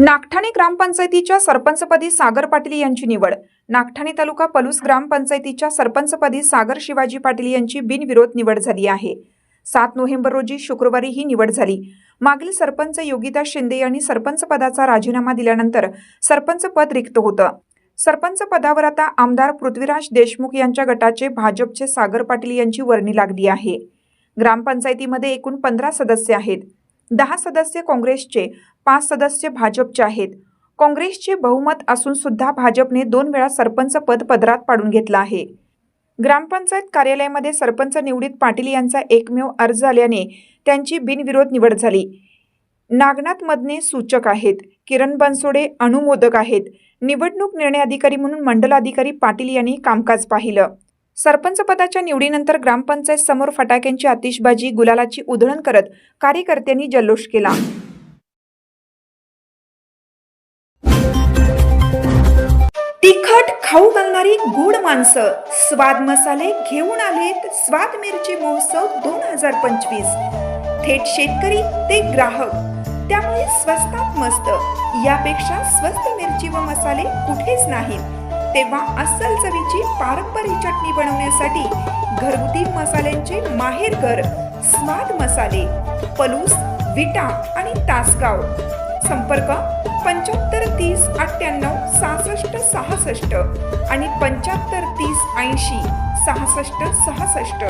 नागठाणे ग्रामपंचायतीच्या सरपंचपदी सागर पाटील यांची निवड. नागठाणे तालुका पलूस ग्रामपंचायतीच्या सरपंचपदी सागर शिवाजी पाटील यांची बिनविरोध निवड झाली आहे. सात नोव्हेंबर रोजी शुक्रवारी ही निवड झाली. मागील सरपंच योगिता शिंदे यांनी सरपंच पदाचा राजीनामा दिल्यानंतर सरपंच पद रिक्त होतं. सरपंच पदावर आता आमदार पृथ्वीराज देशमुख यांच्या गटाचे भाजपचे सागर पाटील यांची वर्णी लागली आहे. ग्रामपंचायतीमध्ये एकूण पंधरा सदस्य आहेत. दहा सदस्य काँग्रेसचे पाच सदस्य भाजपचे आहेत. काँग्रेसचे बहुमत असून सुद्धा भाजपने दोन वेळा सरपंच पद पदरात पाडून घेतलं आहे. ग्रामपंचायत कार्यालयामध्ये सरपंच निवडीत पाटील यांचा एकमेव अर्ज आल्याने त्यांची बिनविरोध निवड झाली. नागनाथ मदने सूचक आहेत. किरण बनसोडे अनुमोदक आहेत. निवडणूक निर्णय अधिकारी म्हणून मंडल अधिकारी पाटील यांनी कामकाज पाहिलं. सरपंच पदाच्या निवडीनंतर ग्रामपंचायत समोर फटाक्यांची आतिषबाजी गुलालाची उधळण करत कार्यकर्त्यांनी जल्लोष केला. तिखट खाऊ घालणारी गोड माणसं. स्वाद मसाले घेऊन आलेत स्वाद मिरची महोत्सव दोन हजार पंचवीस. थेट शेतकरी ते ग्राहक. त्यामुळे स्वस्तात मस्त. यापेक्षा स्वस्त मिरची व मसाले कुठेच नाहीत. तेव्हा अस्सल चवीची पारंपरिक चटणी बनवण्यासाठी घरगुती मसाल्यांचे माहेर घर स्वाद मसाले पलूस विटा आणि तासगाव. संपर्क पंच्याहत्तर तीस अठ्ठ्याण्णव सहासष्ट सहासष्ट आणि पंच्याहत्तर तीस ऐंशी सहासष्ट सहासष्ट.